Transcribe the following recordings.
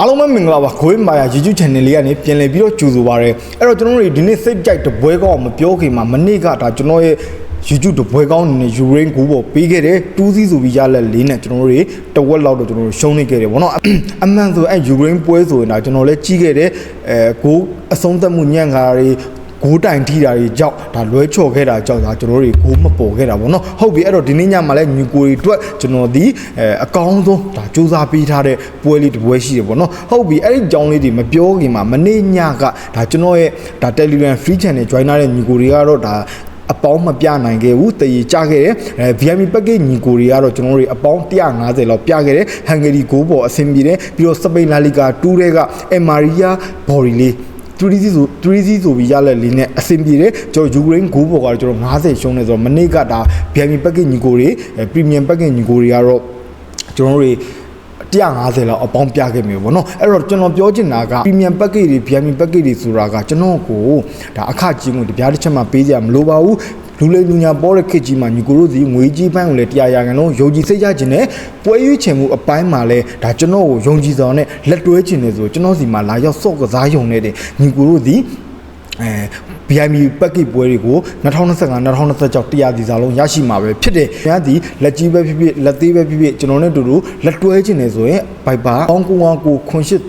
အားလုံးပဲမင်္ဂလာပါခွေးမာယာ YouTube channel လေးကနေပြန်လည်ပြီးတော့ကြိုဆိုပါရစေအဲ့တော့ကျွန်တော်တို့ဒီနေ့စိတ်ကြိုက်တပွဲကောင်းမပြောခင်မှာမနေ့ကဒါကျွန်တော်ရဲ့ YouTube တပွဲကောင်းအနေနဲ့ Ukraine ကိုပေါ်ပေးခဲ့တယ်တူးစီဆိုပြီးရလက်လေးနဲ့ကျွန်တော်တို့တွေတဝက်လောက်တော့ကျွန်တော်တို့ရှုံးနေခဲ့တယ်ဗောနော်အမှန်ဆိုအဲ့ Ukraine ပွဲဆိုရင်ဒါကျွန်တော်လည်းကြီးခဲ့တယ်အဲကိုအဆုံးသက်မှုညံ့ခါတွေ ဂိုးတိုင်ထိတာတွေကြောင့်ဒါလွဲချော်ခဲ့တာကြောင့်ဒါကျွန်တော်တို့ဂိုးမပေါ်ခဲ့တာဗောနော်ဟုတ်ပြီအဲ့တော့ဒီနေ့ညမှာလဲညီကိုတွေအတွက်ကျွန်တော်ဒီအဲအကောင်းဆုံးဒါစူးစမ်းပေးထားတဲ့ပွဲလေးတစ်ပွဲရှိတယ်ဗောနော်ဟုတ်ပြီအဲ့ဒီကြောင်းလေးတွေမပြောခင်မှာမနေ့ညကဒါကျွန်တော်ရဲ့ဒါ Telegram free channel join ထားတဲ့ညီကိုတွေကတော့ဒါအပေါင်းမပြနိုင်ခဲ့ဘူးတည်ရကြခဲ့တယ်အဲ VIP package ညီကိုတွေကတော့ကျွန်တော်တို့အပေါင်း150လောက်ပြခဲ့တယ်ဟန်ဂေရီဂိုးပေါ်အဆင်ပြေတယ်ပြီးတော့စပိန်လာလီဂါ2တဲ့ကအမာရီယာဘော်ရီလေး တူရီစီဆိုတူရီစီဆိုပြီးရလက်လေးနဲ့အဆင်ပြေတယ်ကျွန်တော်ယူကရိန်းဂိုးပေါ်ကတော့ကျွန်တော်90ရှုံးနေဆိုတော့မနေ့ကဒါ VIP package ညီကိုတွေပရီမီယံ package ညီကိုတွေကတော့ကျွန်တော်တို့တွေ150လောက်အပေါင်းပြခဲ့မျိုးပေါ့နော်အဲ့တော့ကျွန်တော်ပြောချင်တာက premium package တွေ VIP package တွေဆိုတာကကျွန်တော်ကိုဒါအခကြီးငွေတပြားတစ်ချက်မှပေးစရာမလိုပါဘူး လူလေးလူညာပေါ်တဲ့ခေတ်ကြီးမှာညီကိုတို့စီငွေကြီးပန်းကိုလည်းတရားရကန်လုံးယုံကြည်စိတ်ကြခြင်းနဲ့ပွဲရွေးချယ်မှုအပိုင်းမှာလည်းဒါကျွန်တော်ကိုယုံကြည်စွာနဲ့လက်တွဲခြင်းနဲ့ဆိုကျွန်တော်စီမှာလာရောက်စော့ကစားယုံနေတဲ့ညီကိုတို့စီအဲ BIM package ပွဲတွေကို2025 2026တရားစီစာလုံးရရှိမှာပဲဖြစ်တယ်။ညာဒီလက်ကြီးပဲဖြစ်ဖြစ်လက်သေးပဲဖြစ်ဖြစ်ကျွန်တော်နဲ့တူတူလက်တွဲခြင်းနေဆိုရင် Viber 1919 9836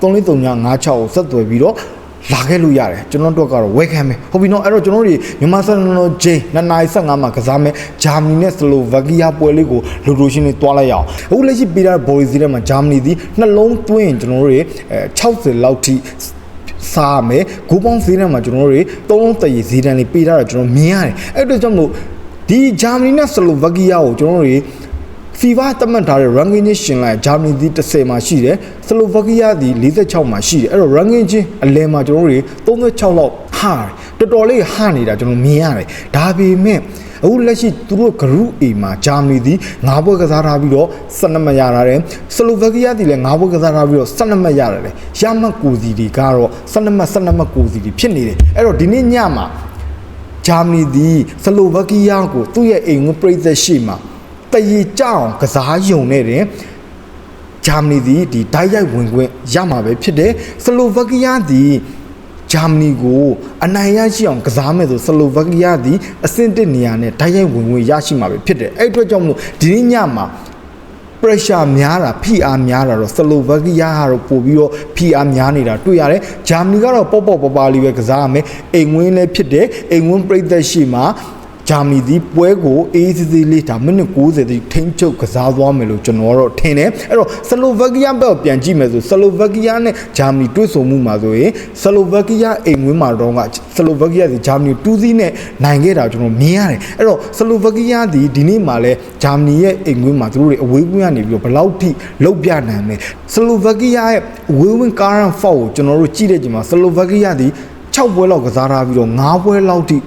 343956ကိုဆက်သွယ်ပြီးတော့ လာခဲ့လို့ရတယ်ကျွန်တော်တို့ကတော့ဝယ်ခံမယ်ဟုတ်ပြီနော်အဲ့တော့ကျွန်တော်တို့မြန်မာစံတော်ဂျိန်း2နာရီ15မှာကစားမယ်ဂျာမနီနဲ့စလိုဗက်ကီးယားပွဲလေးကိုလူလူရှင်းလေးတွားလိုက်ရအောင်အခုလက်ရှိပေးထားတဲ့ဘော်လီစီထဲမှာဂျာမနီဒီနှလုံးသွင်းကျွန်တော်တို့အဲ60လောက်ထိစားရမယ်ဂိုးပေါင်းဈေးတန်းမှာကျွန်တော်တို့တွေသုံးလုံးတည်ဈေးတန်းလေးပေးထားတာကျွန်တော်မြင်ရတယ်အဲ့အတွက်ကြောင့်မို့ဒီဂျာမနီနဲ့စလိုဗက်ကီးယားကိုကျွန်တော်တို့တွေ FIFA တတ်မှတ်ထားတဲ့ ranking ချင်းရှင်လိုက်ဂျာမနီဒီ30မှာရှိတယ်စလိုဗက်ကီးယားဒီ46မှာရှိတယ်အဲ့တော့ ranking ချင်းအလဲမှာကျွန်တော်တို့တွေ36လောက်ဟာတော်တော်လေးဟာနေတာကျွန်တော်မြင်ရတယ်ဒါပေမဲ့အခုလက်ရှိသူတို့ group A မှာဂျာမနီဒီ9ဘွဲ့ကစားထားပြီးတော့12မှတ်ရတာတယ်စလိုဗက်ကီးယားဒီလည်း9ဘွဲ့ကစားထားပြီးတော့12မှတ်ရတယ်လေရမှတ်ကိုစီတွေကတော့12မှတ်12မှတ်ကိုစီတွေဖြစ်နေတယ်အဲ့တော့ဒီနေ့ညမှာဂျာမနီဒီစလိုဗက်ကီးယားကိုသူ့ရဲ့အိမ်ဝင်ပြည်သက်ရှိမှာ တရေကြောင်ကစားယုံနဲ့တင်ဂျာမနီဒီဒီဓာတ်ရိုက်ဝင်ခွင့်ရမှာပဲဖြစ်တယ်စလိုဗက်ကီးယားဒီဂျာမနီကိုအနိုင်ရရှိအောင်ကစားမယ်ဆိုစလိုဗက်ကီးယားဒီအဆင့်တစ်နေရာနဲ့ဓာတ်ရိုက်ဝင်ခွင့်ရရှိမှာပဲဖြစ်တယ်အဲ့အတွက်ကြောင့်မလို့ဒီနေ့ညမှာ pressure များတာဖိအားများတာတော့စလိုဗက်ကီးယားကတော့ပို့ပြီးတော့ဖိအားများနေတာတွေ့ရတယ်ဂျာမနီကတော့ပေါ့ပေါ့ပပလေးပဲကစားရမယ်အိမ်ဝင်းလည်းဖြစ်တယ်အိမ်ဝင်းပြိသက်ရှိမှာ ဂျာမနီဒီပွဲကိုအေးစစ်စစ်လေးဒါမိနစ်60တိထိန်းချုပ်ကစားသွားမယ်လို့ကျွန်တော်ကတော့ထင်တယ်အဲ့တော့ဆလိုဗက်ကီးယားဘက်ကိုပြန်ကြည့်မယ်ဆိုဆလိုဗက်ကီးယားနဲ့ဂျာမနီတွေ့ဆုံမှုမှာဆိုရင်ဆလိုဗက်ကီးယားအိမ်ဝင်းမှာတော့ကဆလိုဗက်ကီးယားဒီဂျာမနီ2စီးနဲ့နိုင်ခဲ့တာကျွန်တော်မြင်ရတယ်အဲ့တော့ဆလိုဗက်ကီးယားဒီဒီနေ့မှာလဲဂျာမနီရဲ့အိမ်ဝင်းမှာသူတို့တွေအဝေးကွင်းကနေပြီးတော့ဘယ်လောက်ထိလောက်ပြနိုင်လဲဆလိုဗက်ကီးယားရဲ့အဝေးဝင်းကာရန်ဖောက်ကိုကျွန်တော်တို့ကြည့်တဲ့ချိန်မှာဆလိုဗက်ကီးယားဒီ6ပွဲလောက်ကစားထားပြီးတော့9ပွဲလောက်ထိ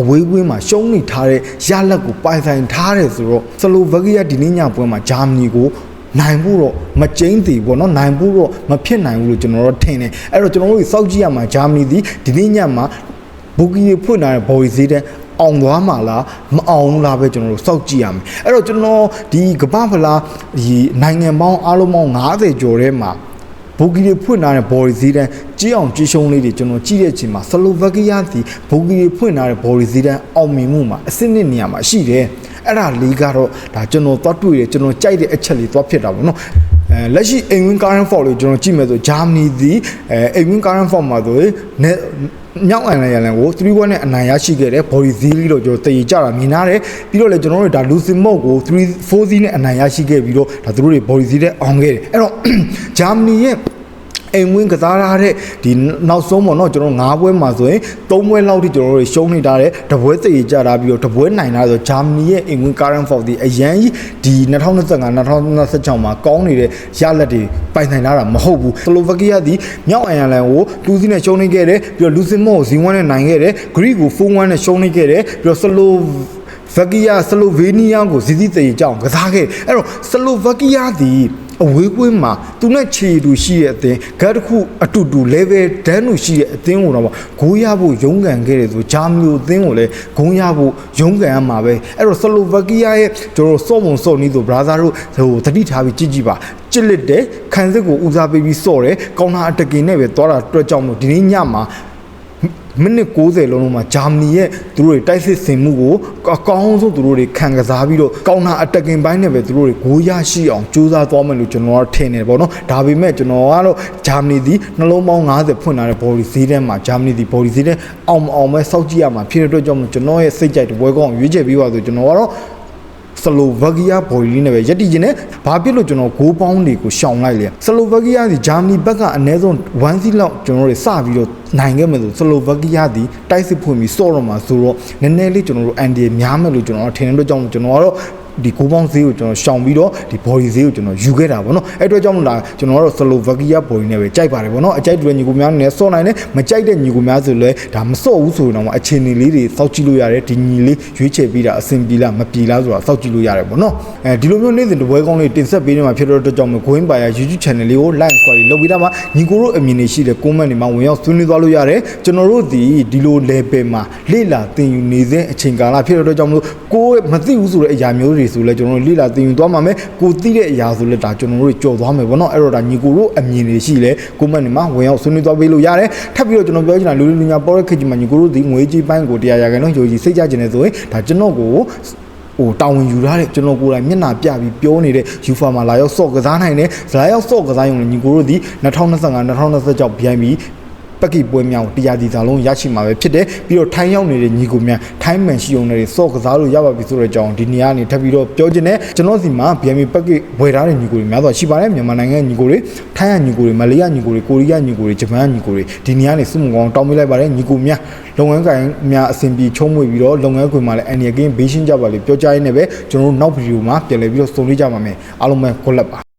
အဝေးကွင်းမှာရှုံးနေထားတဲ့ရလက်ကိုပိုင်ဆိုင်ထားတယ်ဆိုတော့ဆလိုဗက်ကီးယားဒီနေ့ညပွဲမှာဂျာမနီကိုနိုင်ဖို့တော့မကျင်းသေးဘူးเนาะနိုင်ဖို့တော့မဖြစ်နိုင်ဘူးလို့ကျွန်တော်တို့ထင်တယ်အဲ့တော့ကျွန်တော်တို့စောက်ကြည့်ရမှာဂျာမနီဒီဒီနေ့ညမှာဘူကီတွေဖွင့်လာတဲ့ဘော်ရီဈေးတဲ့အောင်သွားမှာလားမအောင်ဘူးလားပဲကျွန်တော်တို့စောက်ကြည့်ရမယ်အဲ့တော့ကျွန်တော်ဒီကမ္ဘာဖလားဒီနိုင်ငံပေါင်းအားလုံးပေါင်း90ကျော်ထဲမှာ ဘူဂီတွေဖွင့်ထားတဲ့ဘော်ရီဈေးတန်းကြီးအောင်ကြီးရှုံးလေးတွေကျွန်တော်ကြည့်တဲ့အချိန်မှာဆလိုဗက်ကီးယားဒီဘူဂီတွေဖွင့်ထားတဲ့ဘော်ရီဈေးတန်းအောင်မြင်မှုမှာအစစ်နှစ်နေရာမှာရှိတယ်အဲ့ဒါလေးကတော့ဒါကျွန်တော်သွားတွေ့တယ်ကျွန်တော်ကြိုက်တဲ့အချက်လေးသွားဖြစ်တာပေါ့နော်အဲလက်ရှိအိမ်ဝင်း current fault လေးကျွန်တော်ကြည့်မယ်ဆိုဂျာမနီဒီအဲအိမ်ဝင်း current fault မှာဆိုရင် မြောက်အန်လန်ရလန်ကို3-1နဲ့အနိုင်ရရှိခဲ့တယ်ဘော်ဒီဇီလီတော့ကျွန်တော်တည်ကြတာမြင်ရတယ်ပြီးတော့လည်းကျွန်တော်တို့ဒါလူစင်မော့ကို3-4စီးနဲ့အနိုင်ရရှိခဲ့ပြီးတော့ဒါသူတို့တွေဘော်ဒီဇီနဲ့အောင်ခဲ့တယ်အဲ့တော့ဂျာမနီရဲ့ အိမ်ဝင်းကစားရတဲ့ဒီနောက်ဆုံးပေါ့နော်ကျွန်တော်၅ပွဲမှာဆိုရင်၃ပွဲလောက်ထိကျွန်တော်တို့ရှုံးနေထားတယ်တပွဲတည်ကြတာပြီးတော့တပွဲနိုင်တာဆိုဂျာမနီရဲ့အိမ်ဝင်း current fault ဒီအရန်ကြီးဒီ2025 2026မှာကောင်းနေတဲ့ရလက်တွေပိုင်ဆိုင်လာတာမဟုတ်ဘူးစလိုဗက်ကီးယားဒီမြောက်အိုင်ယာလန်ကိုတူးစီးနဲ့ရှုံးနေခဲ့တယ်ပြီးတော့လူစင်မော့ကိုဇီဝမ်နဲ့နိုင်ခဲ့တယ်ဂရိကို4-1နဲ့ရှုံးနေခဲ့တယ်ပြီးတော့စလိုဗက်ကီးယားဆလိုဗေးနီးယားကိုဇီဇီတည်ကြအောင်ကစားခဲ့အဲ့တော့ဆလိုဗက်ကီးယားဒီ အဝေးကွင်းမှာသူနဲ့ခြေတူရှိတဲ့အသင်းဂတ်တစ်ခုအတူတူ level ဒန်းတူရှိတဲ့အသင်းကိုတော့ဂိုးရဖို့ရုန်းကန်ခဲ့တယ်ဆိုဂျာမနီအသင်းကိုလည်းဂုံးရဖို့ရုန်းကန်ရမှာပဲအဲ့တော့ဆလိုဗက်ကီးယားရဲ့ကျွန်တော်တို့စော့မွန်စော့နီးဆိုဘရာဇာတို့ဟိုတတိထားပြီးကြည့်ကြည့်ပါကြစ်လက်တယ်ခံစစ်ကိုဦးစားပေးပြီးစော့တယ်ကောင်တာအတကင်နဲ့ပဲသွားတာအတွက်ကြောင့်မို့ဒီနေ့ညမှာ မိနစ်60လုံးလုံးမှာဂျာမနီရဲ့သူတို့တွေတိုက်စစ်ဆင်မှုကိုအကောင်းဆုံးသူတို့တွေခံကစားပြီးတော့ကောင်းတာအတက်ကင်ပိုင်းနဲ့ပဲသူတို့တွေဂိုးရရှိအောင်ကြိုးစားသွားမယ်လို့ကျွန်တော်ကထင်နေတယ်ပေါ့နော်ဒါပေမဲ့ကျွန်တော်ကတော့ဂျာမနီဒီနှလုံးပေါင်း90ဖွင့်လာတဲ့ body ဈေးထဲမှာဂျာမနီဒီ body ဈေးထဲအောင်မအောင်ပဲစောက်ကြည့်ရမှာဖြစ်တဲ့အတွက်ကြောင့်မို့ကျွန်တော်ရဲ့စိတ်ကြိုက်တဲ့ဘွဲကောင်းရွေးချယ်ပြီးပါဆိုကျွန်တော်ကတော့ ဆလိုဗက်ကီးယားဘော်လီနဲ့ပဲယက်တီချင်းနဲ့ဘာဖြစ်လို့ကျွန်တော်ဂိုးပေါင်းတွေကိုရှောင်လိုက်လဲဆလိုဗက်ကီးယားဒီဂျာမနီဘက်ကအနည်းဆုံး1စီလောက်ကျွန်တော်တို့စပြီးတော့နိုင်ခဲ့မယ်ဆိုဆလိုဗက်ကီးယားဒီတိုက်စစ်ဖွင့်ပြီးစော့တော့မှာဆိုတော့နည်းနည်းလေးကျွန်တော်တို့အန်ဒီများမယ်လို့ကျွန်တော်ထင်တဲ့အတွက်ကြောင့်ကျွန်တော်ကတော့ ဒီကိုပေါင်းဈေးကိုကျွန်တော်ရှောင်ပြီးတော့ဒီ body ဈေးကိုကျွန်တော်ယူခဲ့တာပေါ့နော်အဲ့အတွက်ကြောင့်မလားကျွန်တော်ကတော့ Slovakia body နဲ့ပဲကြိုက်ပါတယ်ပေါ့နော်အကြိုက်တူတဲ့ညီကိုများနဲ့စော့နိုင်တယ်မကြိုက်တဲ့ညီကိုများဆိုလည်းဒါမစော့ဘူးဆိုရင်တော့အခြေအနေလေးတွေစောက်ကြည့်လို့ရတယ်ဒီညီလေးရွေးချယ်ပြီးတာအဆင်ပြေလားမပြေလားဆိုတာစောက်ကြည့်လို့ရတယ်ပေါ့နော်အဲဒီလိုမျိုးနေ့စဉ်တပွဲကောင်းလေးတင်ဆက်ပေးနေမှာဖြစ်တဲ့အတွက်ကြောင့်မကိုင်းပါရ YouTube channel လေးကို like squad လေးလုပ်ပြီးသားမှာညီကိုတို့အမြင်တွေရှိတဲ့ comment တွေမှာဝင်ရောက်ဆွေးနွေးသွားလို့ရတယ်ကျွန်တော်တို့ဒီဒီလို level မှာလေ့လာသင်ယူနေတဲ့အချိန်ကာလဖြစ်တဲ့အတွက်ကြောင့်မလို့ကိုယ်မသိဘူးဆိုတဲ့အရာမျိုးတွေဆိုလဲကျွန်တော်တို့လေ့လာသင်ယူသွားမှာမယ်ကိုသိတဲ့အရာဆိုလဲဒါကျွန်တော်တို့ကြော်သွားမယ်ပေါ့နော်အဲ့တော့ဒါညီကိုတို့အမြင်တွေရှိလဲ comment တွေမှာဝင်ရောက်ဆွေးနွေးသွားပေးလို့ရတယ်ထပ်ပြီးတော့ကျွန်တော်ပြောချင်တာလူလူလူညာပေါ်တဲ့ခေတ်ကြီးမှာညီကိုတို့ဒီငွေကြီးပိုင်းကိုတရားရကန်တော့ယုံကြည်စိတ်ကြခြင်းနေဆိုရင်ဒါကျွန်တော်ကိုဟိုတာဝန်ယူထားတဲ့ကျွန်တော်ကိုယ်တိုင်မျက်နှာပြပြီးပြောနေတဲ့ UFA မှာလာရောက်စော့ကစားနိုင်တယ်။လာရောက်စော့ကစားရုံနဲ့ညီကိုတို့ဒီ2025 2026 BIB ပက်ကီပွဲများကိုတရားဒီစာလုံးရရှိမှာပဲဖြစ်တယ်ပြီးတော့ထိုင်းရောက်နေတဲ့ညီကိုများထိုင်းမန်ရှိုံတွေစော့ကစားလို့ရပါပြီဆိုတဲ့အကြောင်းဒီနေရာကနေထပ်ပြီးတော့ပြောချင်တယ်ကျွန်တော်စီမှာ BMI ပက်ကီဝယ်ထားတဲ့ညီကိုတွေများစွာရှိပါတယ်မြန်မာနိုင်ငံညီကိုတွေထိုင်းရညီကိုတွေမလေးရညီကိုတွေကိုရီးယားညီကိုတွေဂျပန်ညီကိုတွေဒီနေရာကနေစုမှုကောင်းတောင်းပေးလိုက်ပါတယ်ညီကိုများလုပ်ငန်းကိုင်များအဆင်ပြေချုံးမွေပြီးတော့လုပ်ငန်းခွင်မှာလည်းအန်ရီကင်းဘေးရှင်းကြပါလိမ့်ပြောကြရင်းနဲ့ပဲကျွန်တော်တို့နောက်ဗီဒီယိုမှာပြန်လည်ပြီးတော့စုံလေးကြပါမယ်အားလုံးပဲကိုလက်ပါ